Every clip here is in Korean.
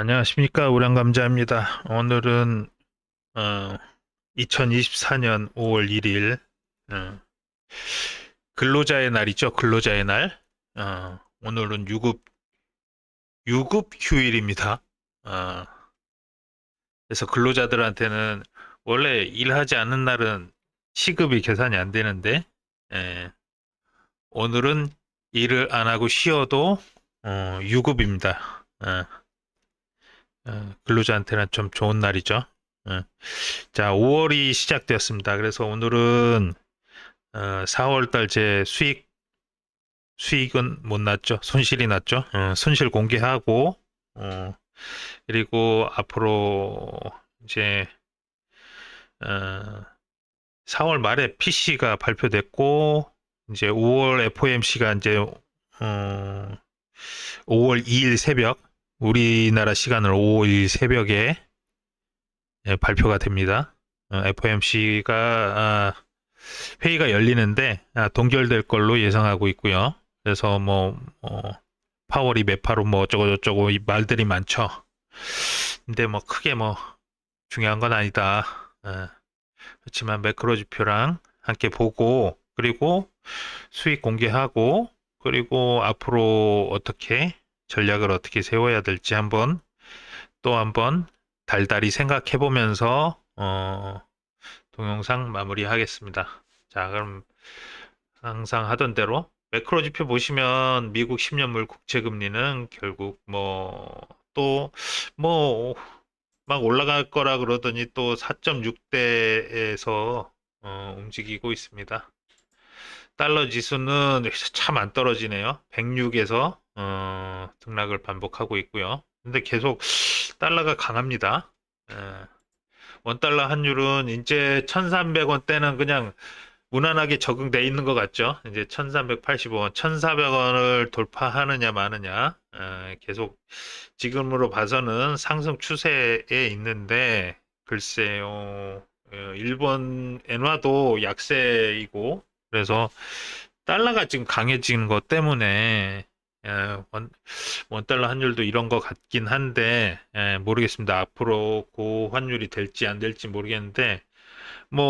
안녕하십니까 우량감자입니다. 오늘은 어, 2024년 5월 1일 어, 근로자의 날이죠. 근로자의 날. 어, 오늘은 유급 유급 휴일입니다. 어, 그래서 근로자들한테는 원래 일하지 않는 날은 시급이 계산이 안 되는데 예, 오늘은 일을 안 하고 쉬어도 어, 유급입니다. 어. 어, 근로자한테는 좀 좋은 날이죠. 어. 자, 5월이 시작되었습니다. 그래서 오늘은 어, 4월달 제 수익 수익은 못 났죠. 손실이 났죠. 어, 손실 공개하고 어, 그리고 앞으로 이제 어, 4월 말에 PC가 발표됐고 이제 5월 FOMC가 이제 어, 5월 2일 새벽 우리나라 시간으로 5일 새벽에 예, 발표가 됩니다. FOMC가 회의가 열리는데 아, 동결될 걸로 예상하고 있고요. 그래서 뭐, 뭐 파월이 매파로 뭐 어쩌고 저쩌고 이 말들이 많죠. 근데 뭐 크게 뭐 중요한 건 아니다. 예. 그렇지만 매크로 지표랑 함께 보고 그리고 수익 공개하고 그리고 앞으로 어떻게 전략을 어떻게 세워야 될지 한번 또 한번 달달이 생각해 보면서 어, 동영상 마무리하겠습니다. 자, 그럼 항상 하던 대로 매크로 지표 보시면 미국 10년물 국채 금리는 결국 뭐 또 뭐 막 올라갈 거라 그러더니 또 4.6대에서 어, 움직이고 있습니다. 달러 지수는 참 안 떨어지네요. 106에서 어, 등락을 반복하고 있고요. 근데 계속 달러가 강합니다. 예. 원달러 환율은 이제 1300원 대는 그냥 무난하게 적응돼 있는 것 같죠. 이제 1385원, 1400원을 돌파하느냐 마느냐 예, 계속 지금으로 봐서는 상승 추세에 있는데 글쎄요. 어, 일본 엔화도 약세이고 그래서 달러가 지금 강해지는 것 때문에 예, 원, 원달러 환율도 이런 것 같긴 한데 예, 모르겠습니다. 앞으로 그 환율이 될지 안 될지 모르겠는데 뭐,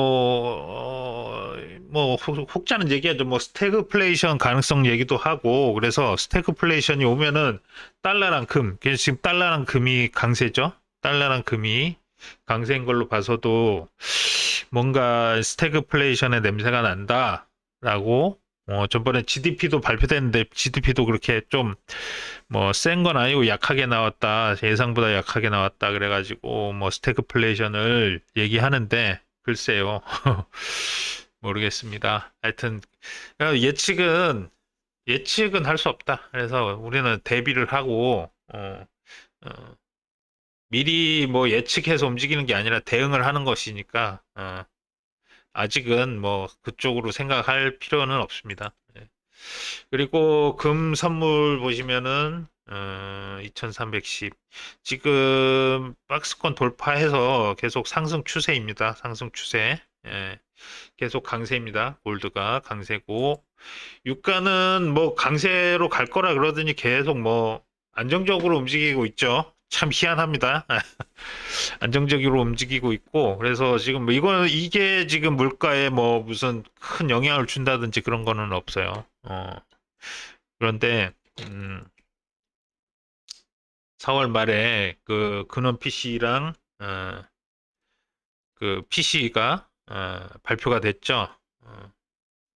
어, 뭐 혹- 혹자는 얘기하죠. 뭐 스태그플레이션 가능성 얘기도 하고 그래서 스태그플레이션이 오면은 달러랑 금, 지금 달러랑 금이 강세죠. 달러랑 금이 강세인 걸로 봐서도 뭔가 스태그플레이션의 냄새가 난다라고 어, 전번에 GDP도 발표됐는데 GDP도 그렇게 좀 뭐 센 건 아니고 약하게 나왔다 예상보다 약하게 나왔다 그래가지고 뭐 스태그플레이션을 얘기하는데 글쎄요 모르겠습니다. 하여튼 어, 예측은 예측은 할 수 없다. 그래서 우리는 대비를 하고 어, 어, 미리 뭐 예측해서 움직이는 게 아니라 대응을 하는 것이니까 어, 아직은 뭐 그쪽으로 생각할 필요는 없습니다. 예. 그리고 금 선물 보시면은 어, 2310 지금 박스권 돌파해서 계속 상승 추세입니다. 상승 추세. 예. 계속 강세입니다. 골드가 강세고 유가는 뭐 강세로 갈 거라 그러더니 계속 뭐 안정적으로 움직이고 있죠. 참 희한합니다. 안정적으로 움직이고 있고 그래서 지금 뭐 이거 이게 지금 물가에 뭐 무슨 큰 영향을 준다든지 그런 거는 없어요. 어. 그런데 음, 4월 말에 그 근원 PC랑 어, 그 PC가 어, 발표가 됐죠. 어,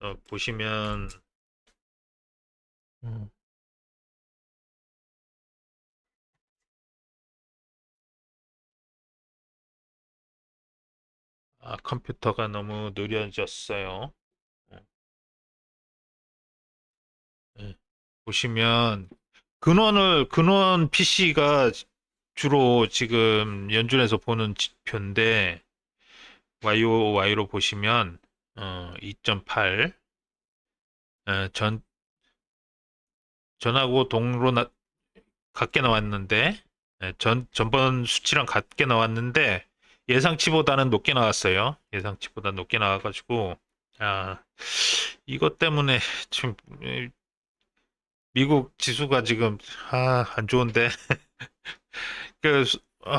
어, 보시면 음, 아, 컴퓨터가 너무 느려졌어요. 어, 예. 보시면 근원을 근원 PC가 주로 지금 연준에서 보는 지표인데 YOY로 보시면 어, 2.8 어, 전 전하고 동으로 나, 같게 나왔는데 예, 전 전번 수치랑 같게 나왔는데 예상치보다는 높게 나왔어요. 예상치보다 높게 나와가지고 아 이것 때문에 지금 에, 미국 지수가 지금 아 안 좋은데 그, 수- 아,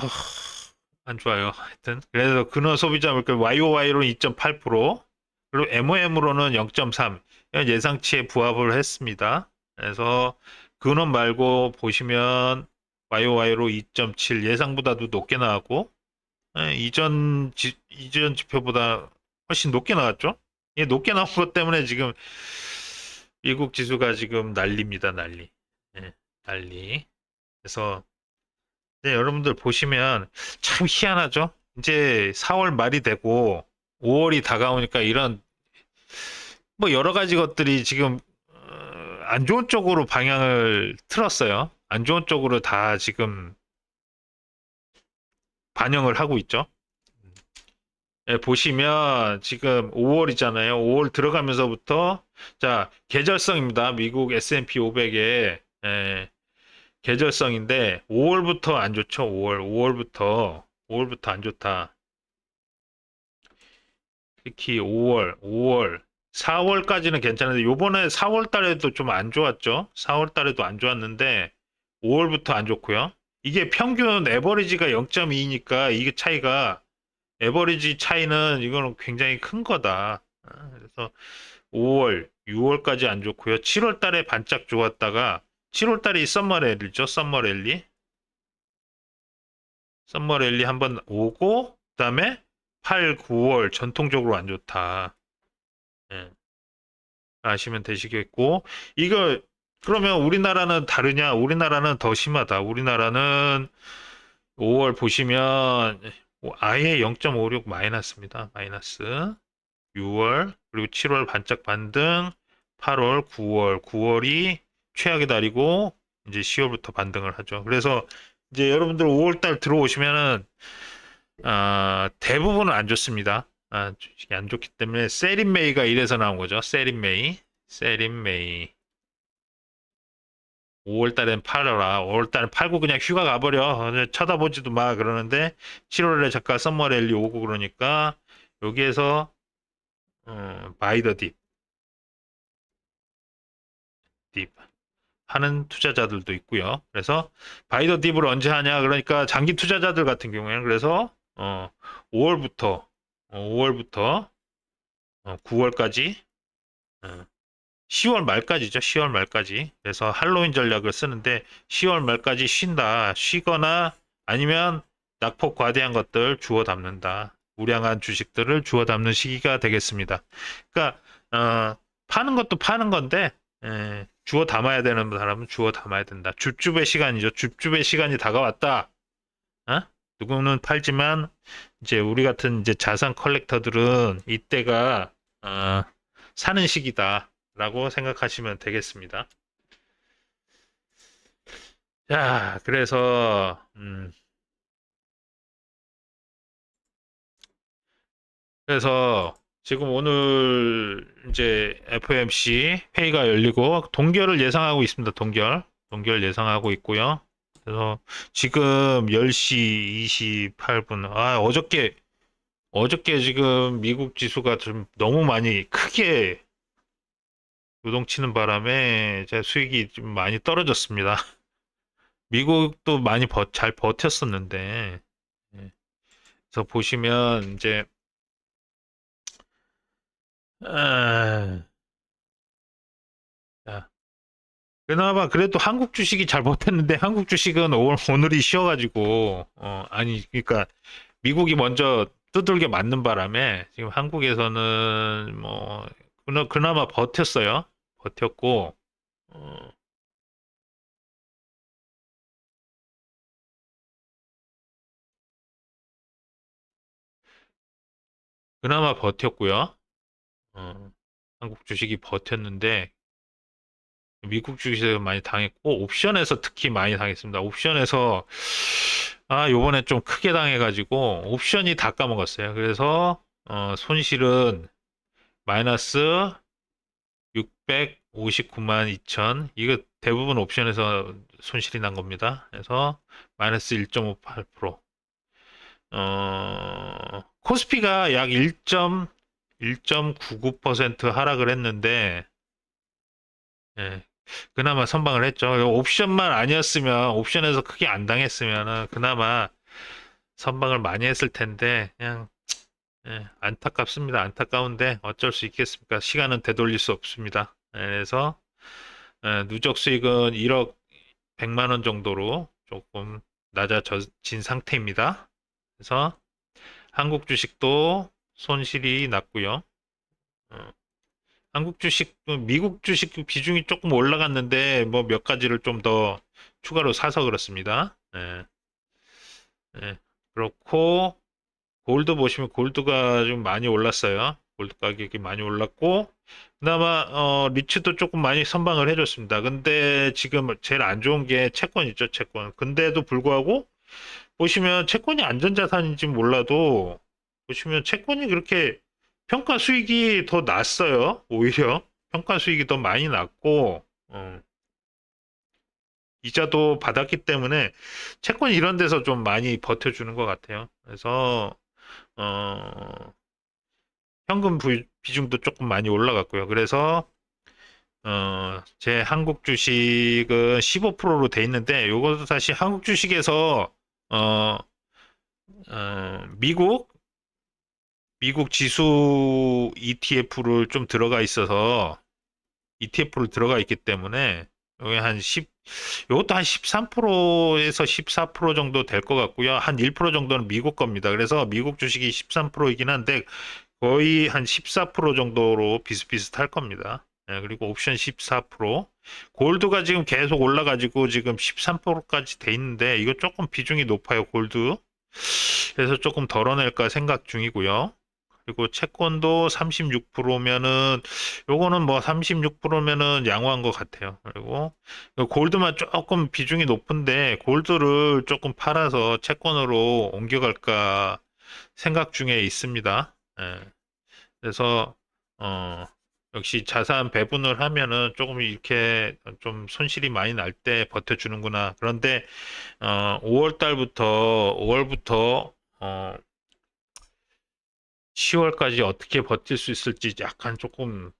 안 좋아요. 하여튼. 그래서 근원 소비자 물가 YOY로는 2.8%, 그리고 MOM으로는 0.3. 예상치에 부합을 했습니다. 그래서 근원 말고 보시면 YOY로 2.7 예상보다도 높게 나왔고, 예, 이전 지, 이전 지표보다 훨씬 높게 나왔죠? 이 높게 나온 것 때문에 지금 미국 지수가 지금 난리입니다, 난리. 예, 난리. 그래서 네, 여러분들 보시면 참 희한하죠? 이제 4월 말이 되고 5월이 다가오니까 이런 뭐 여러 가지 것들이 지금 어, 안 좋은 쪽으로 방향을 틀었어요. 안 좋은 쪽으로 다 지금 반영을 하고 있죠. 예, 보시면 지금 5월이잖아요. 5월 들어가면서부터 자 계절성입니다. 미국 S&P 500의 예, 계절성인데 5월부터 안 좋죠. 5월 5월부터 5월부터 안 좋다. 특히 5월 5월 4월까지는 괜찮은데 요번에 4월 달에도 좀 안 좋았죠. 4월 달에도 안 좋았는데 5월부터 안 좋고요. 이게 평균 에버리지가 0.2니까 이게 차이가 에버리지 차이는 이거는 굉장히 큰 거다. 아, 그래서 5월, 6월까지 안 좋고요. 7월 달에 반짝 좋았다가 7월 달이 썸머 랠리죠. 썸머 랠리. 썸머 랠리 한번 오고 그다음에 8, 9월 전통적으로 안 좋다. 예. 아시면 되시겠고 이거 그러면 우리나라는 다르냐? 우리나라는 더 심하다. 우리나라는 5월 보시면 아예 0.56 마이너스입니다. 마이너스. 6월 그리고 7월 반짝 반등, 8월, 9월, 9월이 최악의 달이고 이제 10월부터 반등을 하죠. 그래서 이제 여러분들 5월 달 들어오시면은 아, 대부분은 안 좋습니다. 아, 안 좋기 때문에 세린 메이가 이래서 나온 거죠. 세린 메이, 세린 메이. 5월 달엔 팔아라. 5월 달엔 팔고 그냥 휴가 가버려. 어, 쳐다보지도 마. 그러는데 7월에 잠깐 썸머 랠리 오고 그러니까 여기에서 어, 바이 더 딥. 딥. 하는 투자자들도 있고요. 그래서 바이 더 딥을 언제 하냐? 그러니까 장기 투자자들 같은 경우에는 그래서 어, 5월부터 5월부터 9월까지 10월 말까지죠. 10월 말까지. 그래서 할로윈 전략을 쓰는데 10월 말까지 쉰다. 쉬거나 아니면 낙폭 과대한 것들 주워 담는다. 우량한 주식들을 주워 담는 시기가 되겠습니다. 그러니까 어, 파는 것도 파는 건데 에, 주워 담아야 되는 사람은 주워 담아야 된다. 줍줍의 시간이죠. 줍줍의 시간이 다가왔다. 어? 누구는 팔지만 이제 우리 같은 이제 자산 컬렉터들은 이때가 어, 사는 시기다. 라고 생각하시면 되겠습니다. 자, 그래서, 음, 그래서 지금 오늘 이제 FOMC 회의가 열리고 동결을 예상하고 있습니다. 동결. 동결 예상하고 있고요. 그래서 지금 10시 28분. 아, 어저께, 어저께 지금 미국 지수가 좀 너무 많이 크게 요동치는 바람에 제 수익이 좀 많이 떨어졌습니다. 미국도 많이 버- 잘 버텼었는데, 예. 그래서 보시면 이제 아, 자, 그나마 그래도 한국 주식이 잘 버텼는데 한국 주식은 오늘, 오늘이 쉬어가지고 어, 아니 그러니까 미국이 먼저 두들겨 맞는 바람에 지금 한국에서는 뭐 그나, 그나마 버텼어요. 버텼고 어, 그나마 버텼고요. 어, 한국 주식이 버텼는데 미국 주식에서 많이 당했고 옵션에서 특히 많이 당했습니다. 옵션에서 아 요번에 좀 크게 당해가지고 옵션이 다 까먹었어요. 그래서 어, 손실은 마이너스 659만 2천 이거 대부분 옵션에서 손실이 난 겁니다. 그래서 마이너스 1.58% 어, 코스피가 약 1.1.99% 하락을 했는데 예, 그나마 선방을 했죠. 옵션만 아니었으면 옵션에서 크게 안 당했으면은 그나마 선방을 많이 했을 텐데 그냥 예, 안타깝습니다. 안타까운데 어쩔 수 있겠습니까? 시간은 되돌릴 수 없습니다. 예, 그래서 예, 누적 수익은 1억 100만 원 정도로 조금 낮아진 상태입니다. 그래서 한국 주식도 손실이 났고요. 어, 한국 주식, 미국 주식 비중이 조금 올라갔는데 뭐 몇 가지를 좀 더 추가로 사서 그렇습니다. 예. 예, 그렇고 골드 보시면 골드가 좀 많이 올랐어요. 골드 가격이 많이 올랐고 그나마 어, 리츠도 조금 많이 선방을 해줬습니다. 근데 지금 제일 안 좋은 게 채권 있죠, 채권. 근데도 불구하고 보시면 채권이 안전자산인지 몰라도 보시면 채권이 그렇게 평가 수익이 더 났어요. 오히려 평가 수익이 더 많이 났고 어, 이자도 받았기 때문에 채권 이런 데서 좀 많이 버텨주는 것 같아요. 그래서 어, 현금 부- 비중도 조금 많이 올라갔고요. 그래서 어, 제 한국 주식은 15%로 돼 있는데 요것도 사실 한국 주식에서 어, 어, 미국 미국 지수 ETF를 좀 들어가 있어서 ETF를 들어가 있기 때문에 여기 한 10, 이것도 한 13%에서 14% 정도 될 것 같고요. 한 1% 정도는 미국 겁니다. 그래서 미국 주식이 13%이긴 한데 거의 한 14% 정도로 비슷비슷할 겁니다. 예, 그리고 옵션 14%. 골드가 지금 계속 올라가지고 지금 13%까지 돼 있는데 이거 조금 비중이 높아요, 골드. 그래서 조금 덜어낼까 생각 중이고요. 그리고 채권도 36%면은 요거는 뭐 36%면은 양호한 것 같아요. 그리고 골드만 조금 비중이 높은데 골드를 조금 팔아서 채권으로 옮겨갈까 생각 중에 있습니다. 예. 그래서 어 역시 자산 배분을 하면은 조금 이렇게 좀 손실이 많이 날 때 버텨주는구나. 그런데 어 5월 달부터 5월부터 어 10월까지 어떻게 버틸 수 있을지 약간 조금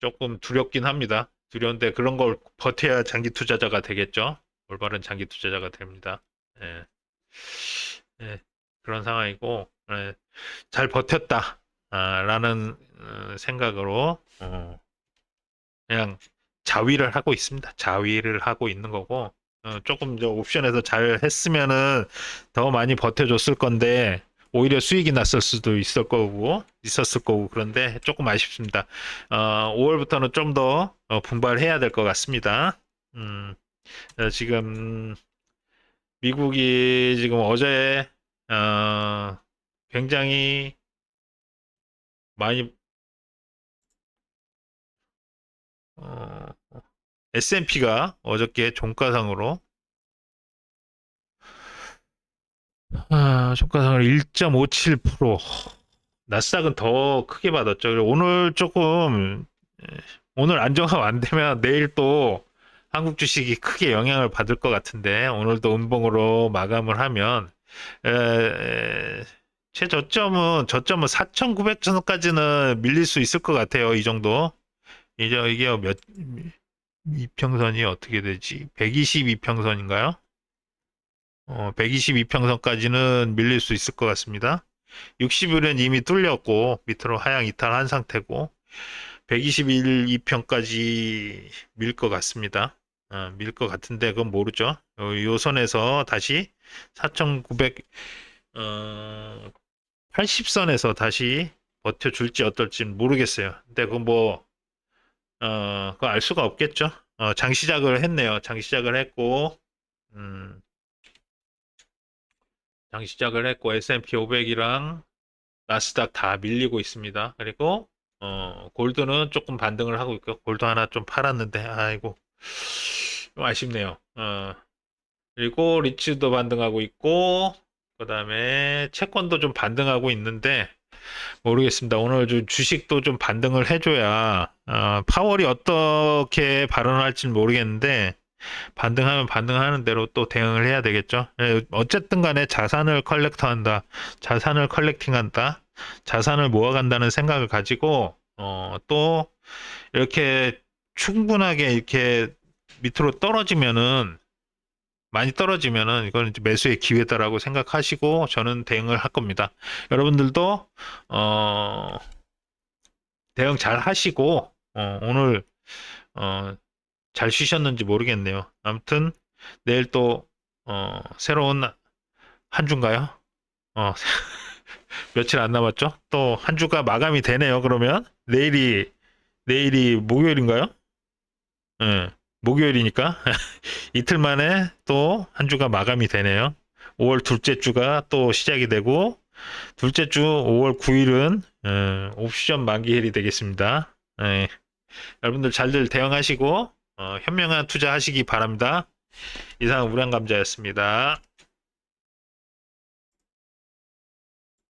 조금 두렵긴 합니다. 두려운데 그런 걸 버텨야 장기 투자자가 되겠죠. 올바른 장기 투자자가 됩니다. 예. 예, 그런 상황이고 예, 잘 버텼다 아, 라는 어, 생각으로 어, 그냥 자위를 하고 있습니다. 자위를 하고 있는 거고 어, 조금 저 옵션에서 잘 했으면은 더 많이 버텨줬을 건데 오히려 수익이 났을 수도 있을 거고 있었을 거고 그런데 조금 아쉽습니다. 어, 5월부터는 좀 더 분발해야 될 것 같습니다. 음, 어, 지금 미국이 지금 어제 어, 굉장히 많이 어, S&P가 어저께 종가상으로 아, 종가상을 1.57% 나스닥은 더 크게 받았죠. 오늘 조금 에, 오늘 안정화 안 되면 내일 또 한국 주식이 크게 영향을 받을 것 같은데 오늘도 음봉으로 마감을 하면 에, 에, 최저점은 저점은 4,900선까지는 밀릴 수 있을 것 같아요. 이 정도. 이제 이게 몇 이평선이 어떻게 되지? 122평선인가요? 어, 122평선까지는 밀릴 수 있을 것 같습니다. 60일은 이미 뚫렸고 밑으로 하향 이탈한 상태고 121 2평까지 밀 것 같습니다. 어, 밀것 같은데 그건 모르죠. 어, 요 선에서 다시 4,900 어, 80선에서 다시 버텨줄지 어떨지는 모르겠어요. 근데 그건 뭐 어, 그거 알 수가 없겠죠. 어, 장 시작을 했네요. 장 시작을 했고 음, 장 시작을 했고 S&P 500이랑 나스닥 다 밀리고 있습니다. 그리고 어, 골드는 조금 반등을 하고 있고 골드 하나 좀 팔았는데 아이고 좀 아쉽네요. 어, 그리고 리츠도 반등하고 있고 그 다음에 채권도 좀 반등하고 있는데 모르겠습니다. 오늘 좀 주식도 좀 반등을 해줘야 어, 파월이 어떻게 발언할지는 모르겠는데 반등하면 반등하는 대로 또 대응을 해야 되겠죠. 예, 어쨌든 간에 자산을 컬렉터한다. 자산을 컬렉팅한다. 자산을 모아간다는 생각을 가지고 어, 또 이렇게 충분하게 이렇게 밑으로 떨어지면은 많이 떨어지면은 이건 매수의 기회다라고 생각하시고 저는 대응을 할 겁니다. 여러분들도 어 대응 잘 하시고 어, 오늘 어, 잘 쉬셨는지 모르겠네요. 아무튼 내일 또 어, 새로운 한 주인가요? 어, 며칠 안 남았죠? 또 한 주가 마감이 되네요. 그러면 내일이 내일이 목요일인가요? 예, 목요일이니까 이틀 만에 또 한 주가 마감이 되네요. 5월 둘째 주가 또 시작이 되고 둘째 주 5월 9일은 옵션 만기일이 되겠습니다. 예, 여러분들 잘들 대응하시고 어, 현명한 투자하시기 바랍니다. 이상 우량감자였습니다.